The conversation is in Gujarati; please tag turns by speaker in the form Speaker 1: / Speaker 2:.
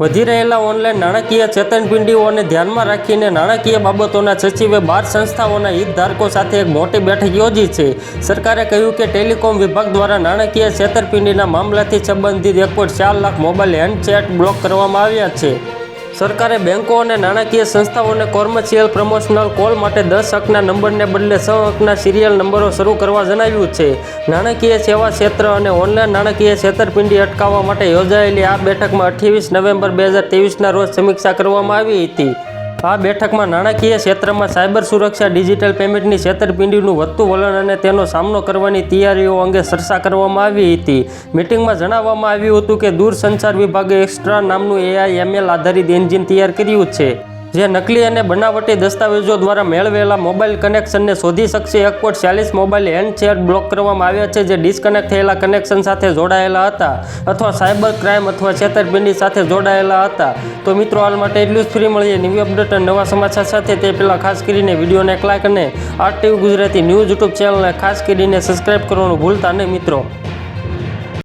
Speaker 1: વધી રહેલા ઓનલાઈન નાણાકીય છેતરપિંડીઓને ધ્યાનમાં રાખીને નાણાકીય બાબતોના સચિવે બાર સંસ્થાઓના હિતધારકો સાથે એક મોટી બેઠક યોજી છે. સરકારે કહ્યું કે ટેલિકોમ વિભાગ દ્વારા નાણાકીય છેતરપિંડીના મામલાથી સંબંધિત એક લાખ મોબાઈલ હેન્ડસેટ બ્લોક કરવામાં આવ્યા છે. સરકારે બેંકો અને નાણાકીય સંસ્થાઓને કોમર્શિયલ પ્રમોશનલ કોલ માટે દસ અંકના નંબરને બદલે છ અંકના સિરિયલ નંબરો શરૂ કરવા જણાવ્યું છે. નાણાકીય સેવા ક્ષેત્ર અને ઓનલાઈન નાણાકીય છેતરપિંડી અટકાવવા માટે યોજાયેલી આ બેઠકમાં અઠ્યાવીસ નવેમ્બર બે હજાર ત્રેવીસના રોજ સમીક્ષા કરવામાં આવી હતી. આ બેઠકમાં નાણાકીય ક્ષેત્રમાં સાયબર સુરક્ષા, ડિજિટલ પેમેન્ટની છેતરપિંડીનું વધતું વલણ અને તેનો સામનો કરવાની તૈયારીઓ અંગે ચર્ચા કરવામાં આવી હતી. મીટિંગમાં જણાવવામાં આવ્યું હતું કે દૂરસંચાર વિભાગે એક્સ્ટ્રા નામનું એઆઈ એમએલ આધારિત એન્જિન તૈયાર કર્યું છે. જે નકલી અને બનાવટી દસ્તાવેજો દ્વારા મેળવેલા મોબાઈલ કનેક્શનને શોધી શકશે. એક પોઈન્ટ ચાલીસ મોબાઈલ હેન્ડસેટ બ્લોક કરવામાં આવ્યા છે, જે ડિસ્કનેક્ટ થયેલા કનેક્શન સાથે જોડાયેલા હતા અથવા સાયબર ક્રાઇમ અથવા છેતરપિંડી સાથે જોડાયેલા હતા. તો મિત્રો, હાલ માટે એટલું જ. ફ્રી મળીએ ન્યૂ અપડેટ અને નવા સમાચાર સાથે. તે પહેલાં ખાસ કરીને વિડીયોને એક લાઇક અને આરટીવી ગુજરાતી ન્યૂઝ યુટ્યુબ ચેનલને ખાસ કરીને સબસ્ક્રાઇબ કરવાનું ભૂલતા નહીં મિત્રો.